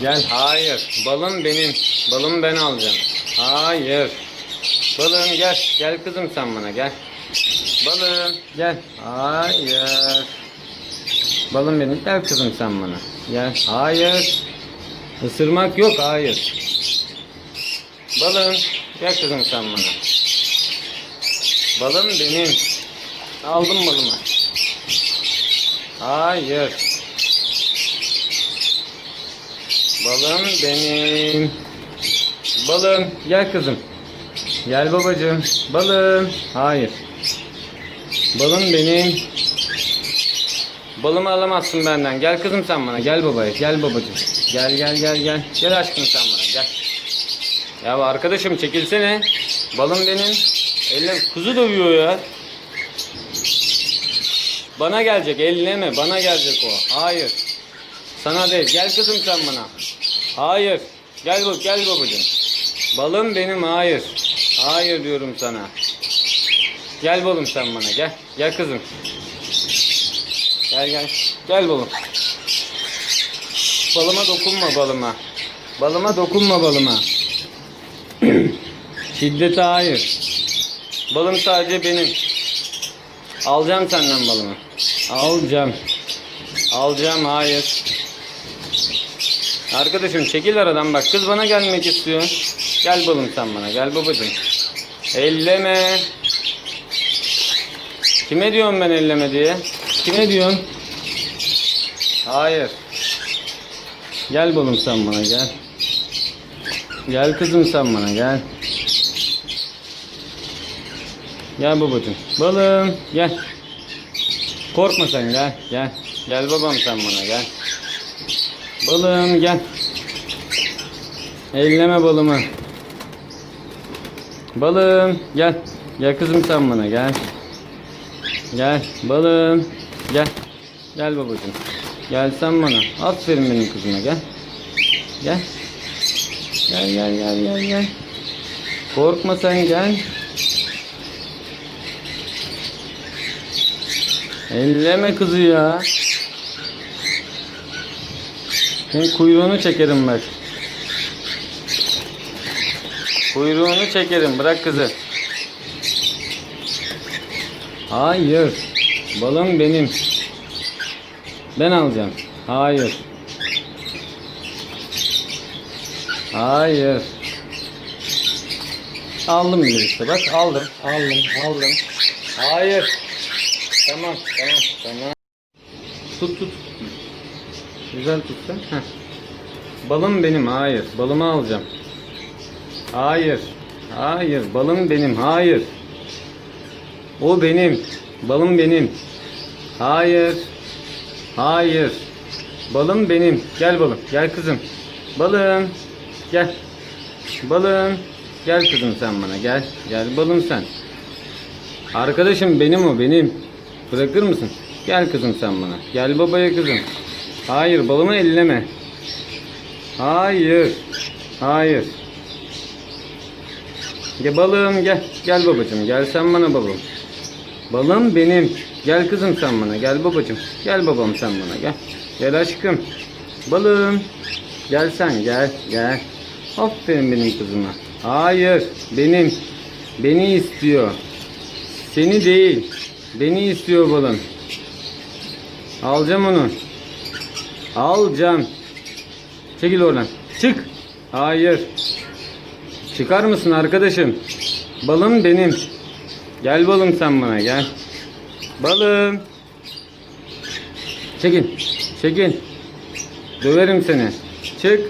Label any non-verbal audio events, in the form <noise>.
Gel. Hayır. Balım benim. Balım ben alacağım. Hayır. Balım gel. Gel kızım sen bana gel. Balım gel. Hayır. Balım benim. Gel kızım sen bana. Gel. Hayır. Isırmak yok. Hayır. Balım. Gel kızım sen bana. Balım benim. Aldım balımı. Hayır. Balım benim. Balım gel kızım. Gel babacığım. Balım. Hayır. Balım benim. Balımı alamazsın benden. Gel kızım sen bana. Gel babaya. Gel babacığım. Gel gel gel gel. Gel aşkım sen bana. Gel. Ya arkadaşım çekilsene. Balım benim. Elle kuzu dövüyor ya. Bana gelecek. Elleme. Bana gelecek o. Hayır. Sana değil. Gel kızım sen bana. Hayır. Gel bak gel babacığım. Balım benim hayır. Hayır diyorum sana. Gel balım sen bana gel. Gel kızım. Gel gel. Gel balım. Balıma dokunma balıma. Balıma dokunma balıma. <clears throat> Şiddete hayır. Balım sadece benim. Alacağım senden balımı. Alacağım. Alacağım hayır. Arkadaşım çekil aradan bak kız bana gelmek istiyor. Gel balım sen bana gel babacığım. Elleme. Kime diyorum ben elleme diye? Kime diyorsun? Hayır. Gel balım sen bana gel. Gel kızım sen bana gel. Gel babacığım. Balım gel. Korkma sen gel gel. Gel babam sen bana gel. Balım gel. Elleme balımı. Balım gel. Gel kızım sen bana gel. Gel balım. Gel. Gel babacığım. Gel sen bana. Aferin benim kızıma gel. Gel. Gel gel gel gel gel. Korkma sen gel. Elleme kızı ya. Senin kuyruğunu çekerim bak. Kuyruğunu çekerim. Bırak kızı. Hayır. Balım benim. Ben alacağım. Hayır. Hayır. Aldım bile işte bak aldım. Aldım. Aldım. Hayır. Tamam. Tamam. Tamam. Tut tut. Güzel tutsun. Balım benim. Hayır. Balımı alacağım. Hayır. Hayır. Balım benim. Hayır. O benim. Balım benim. Hayır. Hayır. Balım benim. Gel balım. Gel kızım. Balım. Gel. Balım. Gel kızım sen bana. Gel. Gel balım sen. Arkadaşım benim o benim. Bırakır mısın? Gel kızım sen bana. Gel babaya kızım. Hayır balımı elleme. Hayır. Hayır. Gel balım gel. Gel babacığım. Gel sen bana babam. Balım benim. Gel kızım sen bana. Gel babacığım. Gel babam sen bana. Gel. Gel aşkım. Balım. Gel sen gel. Gel. Aferin benim kızıma. Hayır. Benim. Beni istiyor. Seni değil. Beni istiyor balım. Alacağım onu. Alacağım. Çekil oradan. Çık. Hayır. Çıkar mısın arkadaşım? Balım benim. Gel balım sen bana gel. Balım. Çekil. Çekil. Döverim seni. Çık.